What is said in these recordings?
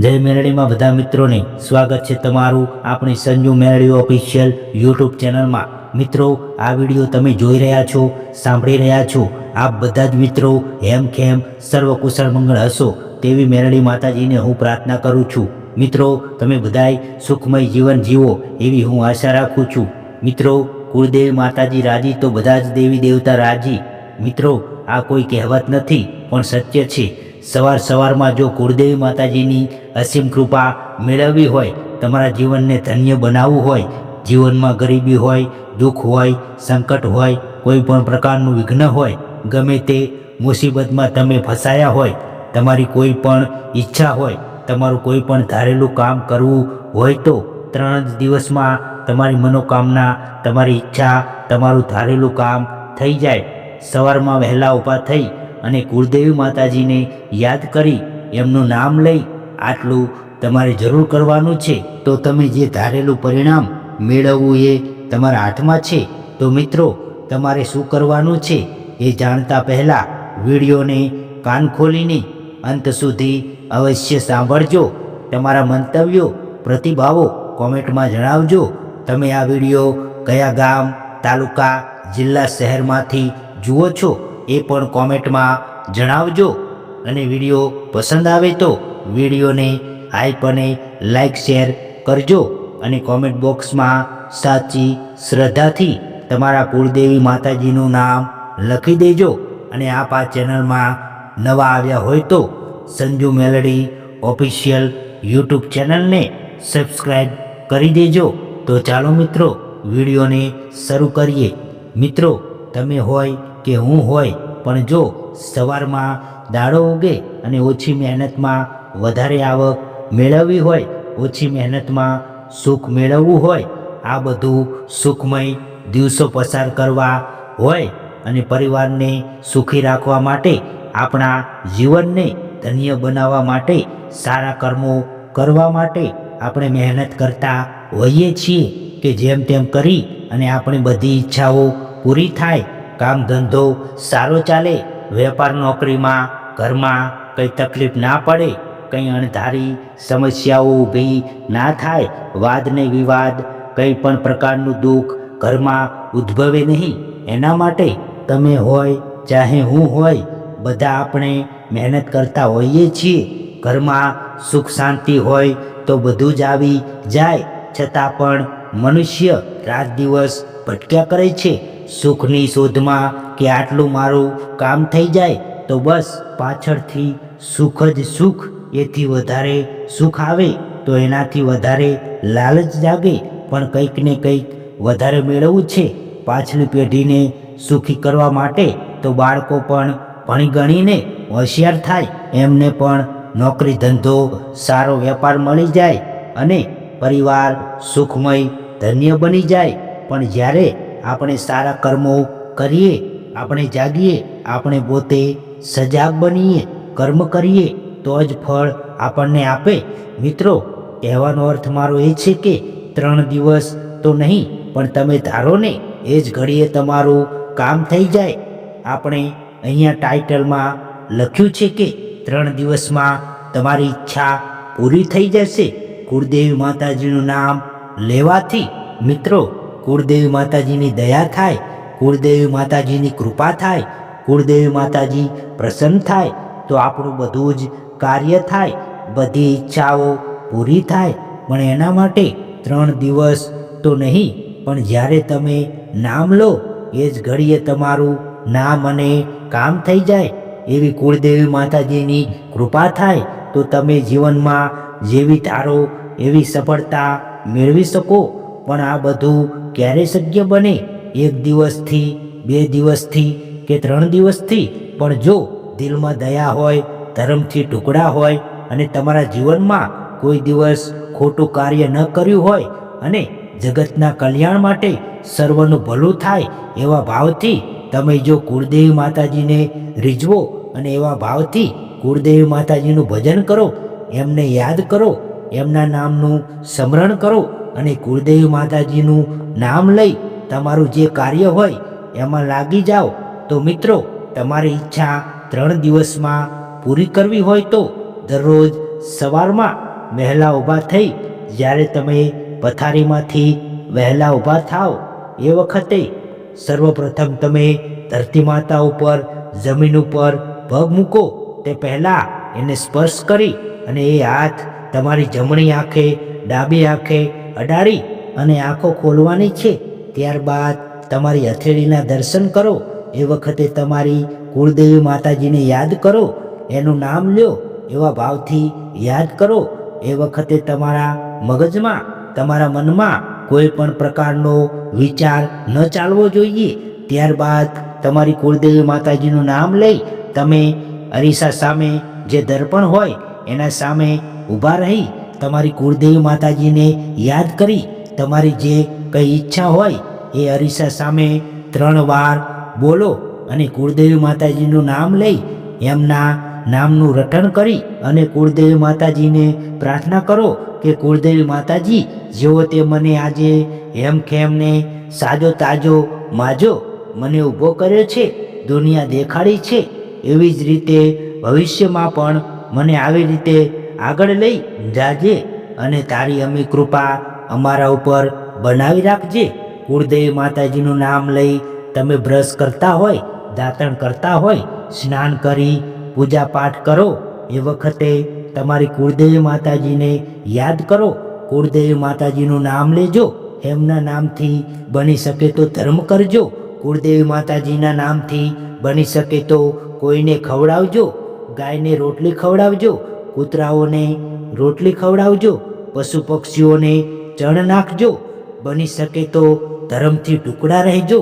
જય મેળડીમાં બધા મિત્રોને સ્વાગત છે તમારું આપણી સંજુ મેળડી ઓફિશિયલ યુટ્યુબ ચેનલમાં. મિત્રો, આ વીડિયો તમે જોઈ રહ્યા છો, સાંભળી રહ્યા છો. આપ બધા જ મિત્રો હેમ ખેમ સર્વકુશળ મંગળ હશો તેવી મેરડી માતાજીને હું પ્રાર્થના કરું છું. મિત્રો, તમે બધાય સુખમય જીવન જીવો એવી હું આશા રાખું છું. મિત્રો, કુળદેવી માતાજી રાજી તો બધા જ દેવી દેવતા રાજી. મિત્રો, આ કોઈ કહેવત નથી, પણ સત્ય છે. સવાર સવારમાં જો કુળદેવી માતાજીની અસીમ કૃપા મેળવવી હોય, તમારા જીવનને ધન્ય બનાવવું હોય, જીવનમાં ગરીબી હોય, દુઃખ હોય, સંકટ હોય, કોઈ પણ પ્રકારનું વિઘ્ન હોય, ગમે તે મુસીબતમાં તમે ફસાયા હોય, તમારી કોઈ પણ ઈચ્છા હોય, તમારું કોઈ પણ ધારેલું કામ કરવું હોય તો ત્રણ જ દિવસમાં તમારી મનોકામના, તમારી ઈચ્છા, તમારું ધારેલું કામ થઈ જાય. સવારમાં વહેલા ઊભા થઈ અને કુળદેવી માતાજીને યાદ કરી એમનું નામ લઈ આટલું તમારે જરૂર કરવાનું છે. તો તમે જે ધારેલું પરિણામ મેળવવું એ તમારા હાથમાં છે. તો મિત્રો, તમારે શું કરવાનું છે એ જાણતા પહેલાં વિડીયોને કાન ખોલીને અંત સુધી અવશ્ય સાંભળજો. તમારા મંતવ્યો, પ્રતિભાવો કોમેન્ટમાં જણાવજો. તમે આ વીડિયો કયા ગામ, તાલુકા, જિલ્લા, શહેરમાંથી જુઓ છો? એ પણ કોમેન્ટમાં જણાવજો. અને વીડિયો પસંદ આવે તો વિડીયોને હાઈપ અને લાઈક શેર કરજો. અને કોમેન્ટ બોક્સમાં સાચી શ્રદ્ધાથી તમારા કુળદેવી માતાજીનું નામ લખી દેજો. અને આપ આ ચેનલમાં નવા આવ્યા હોય તો સંજુ મેલડી ઓફિશિયલ યુટ્યુબ ચેનલને સબસ્ક્રાઈબ કરી દેજો. તો ચાલો મિત્રો, વિડીયોને શરૂ કરીએ. મિત્રો, તમે હોય કે હું હોય, પણ જો સવારમાં દાડો ઉગે અને ઓછી મહેનતમાં વધારે આવક મેળવવી હોય, ઓછી મહેનતમાં સુખ મેળવવું હોય, આ બધું સુખમય દિવસો પસાર કરવા હોય અને પરિવારને સુખી રાખવા માટે, આપણા જીવનને ધન્ય બનાવવા માટે, સારા કર્મો કરવા માટે આપણે મહેનત કરતા હોઈએ છીએ કે જેમ તેમ કરી અને આપણી બધી ઈચ્છાઓ પૂરી થાય કામ ધંધો સારો ચાલે, વેપાર નોકરીમાં, ઘરમાં કંઈ તકલીફ ના પડે, કંઈ અણધારી સમસ્યાઓ ઊભી ના થાય, વાદ ને વિવાદ, કંઈ પણ પ્રકારનું દુઃખ ઘરમાં ઉદ્ભવે નહીં. એના માટે તમે હોય, ચાહે હું હોય, બધા આપણે મહેનત કરતા હોઈએ છીએ. ઘરમાં સુખ શાંતિ હોય તો બધું જ આવી જાય, છતાં પણ મનુષ્ય રાત દિવસ ભટક્યા કરે છે. સુખની શોધમાં કે આટલું મારું કામ થઈ જાય તો બસ પાછળથી સુખ જ સુખ, એથી વધારે સુખ આવે તો એનાથી વધારે લાલચ જાગે. પણ કંઈક ને કંઈક વધારે મેળવવું છે પાછલી પેઢીને સુખી કરવા માટે તો બાળકો પણ ભણી ગણીને હોશિયાર થાય. એમને પણ નોકરી ધંધો સારો વેપાર મળી જાય અને પરિવાર સુખમય ધન્ય બની જાય. પણ જ્યારે આપણે સારા કર્મો કરીએ, આપણે જાગીએ, આપણે પોતે સજાગ બનીએ, કર્મ કરીએ, તો જ ફળ આપણને આપે. મિત્રો, કહેવાનો અર્થ મારો એ છે કે ત્રણ દિવસ તો નહીં, પણ તમે ધારો ને, એ જ ઘડીએ તમારું કામ થઈ જાય. આપણે અહીંયા ટાઇટલમાં લખ્યું છે કે ત્રણ દિવસમાં તમારી ઈચ્છા પૂરી થઈ જશે. કુળદેવી માતાજીનું નામ લેવાથી. મિત્રો કુળદેવી માતાજીની દયા થાય, કુળદેવી માતાજીની કૃપા થાય, કુળદેવી માતાજી પ્રસન્ન થાય, તો આપણું બધું જ કાર્ય થાય, બધી ઈચ્છાઓ પૂરી થાય. પણ એના માટે ત્રણ દિવસ તો નહીં, પણ જ્યારે તમે નામ લો, એ જ ઘડીએ તમારું નામ અને કામ થઈ જાય. એવી કુળદેવી માતાજીની કૃપા થાય, તો તમે જીવનમાં જેવી ધારો એવી સફળતા મેળવી શકો. પણ આ બધું ક્યારે શક્ય બને? એક દિવસથી, બે દિવસથી કે ત્રણ દિવસથી? પણ જો દિલમાં દયા હોય, ધર્મથી ટુકડા હોય અને તમારા જીવનમાં કોઈ દિવસ ખોટું કાર્ય ન કર્યું હોય અને જગતના કલ્યાણ માટે સર્વનું ભલું થાય એવા ભાવથી તમે જો કુળદેવી માતાજીને રીઝવો અને એવા ભાવથી કુળદેવી માતાજીનું ભજન કરો, એમને યાદ કરો, એમના નામનું સ્મરણ કરો અને કુળદેવી માતાજીનું નામ લઈ તમારું જે કાર્ય હોય એમાં લાગી જાઓ. તો મિત્રો, તમારી ઈચ્છા ત્રણ દિવસમાં પૂરી કરવી હોય તો દરરોજ સવારમાં વહેલા ઊભા થઈ જ્યારે તમે પથારીમાંથી વહેલા ઊભા થાઓ એ વખતે સર્વપ્રથમ તમે ધરતી માતા ઉપર, જમીન ઉપર પગ મૂકો, તે પહેલાં એને સ્પર્શ કરી અને એ હાથ તમારી જમણી આંખે, ડાબી આંખે અડાડી અને આંખો ખોલવાની છે. ત્યારબાદ તમારી હથેળીના દર્શન કરો. એ વખતે તમારી કુળદેવી માતાજીને યાદ કરો. એનું નામ લ્યો. એવા ભાવથી યાદ કરો. એ વખતે તમારા મગજમાં, તમારા મનમાં કોઈ પણ પ્રકારનો વિચાર ન ચાલવો જોઈએ. ત્યારબાદ તમારી કુળદેવી માતાજીનું નામ લઈ તમે અરીસા સામે જે દર્પણ હોય, એના સામે ઊભા રહી તમારી કુળદેવી માતાજીને યાદ કરી તમારી જે કંઈ ઈચ્છા હોય એ અરીસા સામે ત્રણ વાર બોલો અને કુળદેવી માતાજીનું નામ લઈ એમના નામનું રટણ કરી અને કુળદેવી માતાજીને પ્રાર્થના કરો કે કુળદેવી માતાજી જેવો તે મને આજે એમ ખેમને સાજો તાજો માજો મને ઊભો કર્યો છે, દુનિયા દેખાડી છે, એવી જ રીતે ભવિષ્યમાં પણ મને આવી રીતે આગળ લઈ જાજે અને તારી અમી કૃપા અમારા ઉપર બનાવી રાખજે. કુળદેવી માતાજીનું નામ લઈ તમે બ્રશ કરતા હોય, દાંતણ કરતા હોય, સ્નાન કરી, પૂજા પાઠ કરો. એ વખતે તમારી કુળદેવી માતાજીને યાદ કરો. કુળદેવી માતાજીનું નામ લેજો. એમના નામથી બની શકે તો ધર્મ કરજો. કુળદેવી માતાજીના નામથી બની શકે તો કોઈને ખવડાવજો. ગાયને રોટલી ખવડાવજો. કૂતરાઓને રોટલી ખવડાવજો પશુ પક્ષીઓને ચણ નાખજો, બની શકે તો ધર્મથી ટુકડા રહેજો.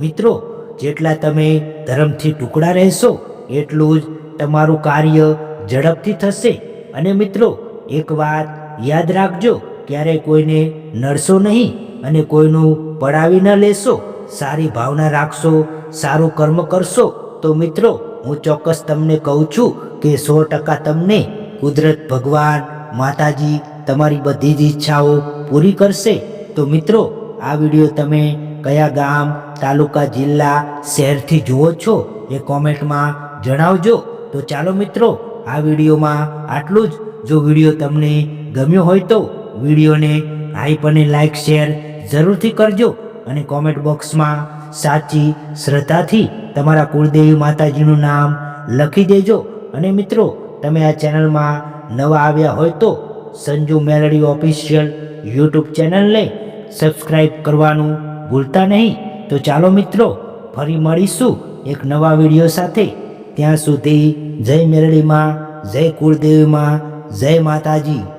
મિત્રો, જેટલા તમે ધર્મથી ટુકડા રહેશો, એટલું જ તમારું કાર્ય ઝડપથી થશે. અને મિત્રો, એક વાત યાદ રાખજો ક્યારેય કોઈને નડશો નહીં અને કોઈનું પડાવી ન લેશો, સારી ભાવના રાખશો, સારું કર્મ કરશો, તો મિત્રો, હું ચોક્કસ તમને કહું છું કે સો ટકા તમને કુદરત ભગવાન, માતાજી તમારી બધી જ ઈચ્છાઓ પૂરી કરશે? તો મિત્રો, આ વીડિયો તમે કયા ગામ, તાલુકા, જિલ્લા, શહેરથી જુઓ છો એ કોમેન્ટમાં જણાવજો. તો ચાલો મિત્રો, આ વિડીયોમાં આટલું જ. જો વીડિયો તમને ગમ્યો હોય તો વિડીયોને હાઈપ અને લાઈક શેર જરૂરથી કરજો અને કોમેન્ટ બોક્સમાં સાચી શ્રદ્ધાથી તમારા કુળદેવી માતાજીનું નામ લખી દેજો. અને મિત્રો તમે આ ચેનલમાં નવા આવ્યા હોય તો સંજુ મેલડી ઓફિશિયલ યુટ્યુબ ચેનલને સબસ્ક્રાઈબ કરવાનું ભૂલતા નહીં. તો ચાલો મિત્રો, ફરી મળીશું એક નવા વીડિયો સાથે. ત્યાં સુધી જય મેરળીમાં જય કુળદેવીમાં, જય માતાજી.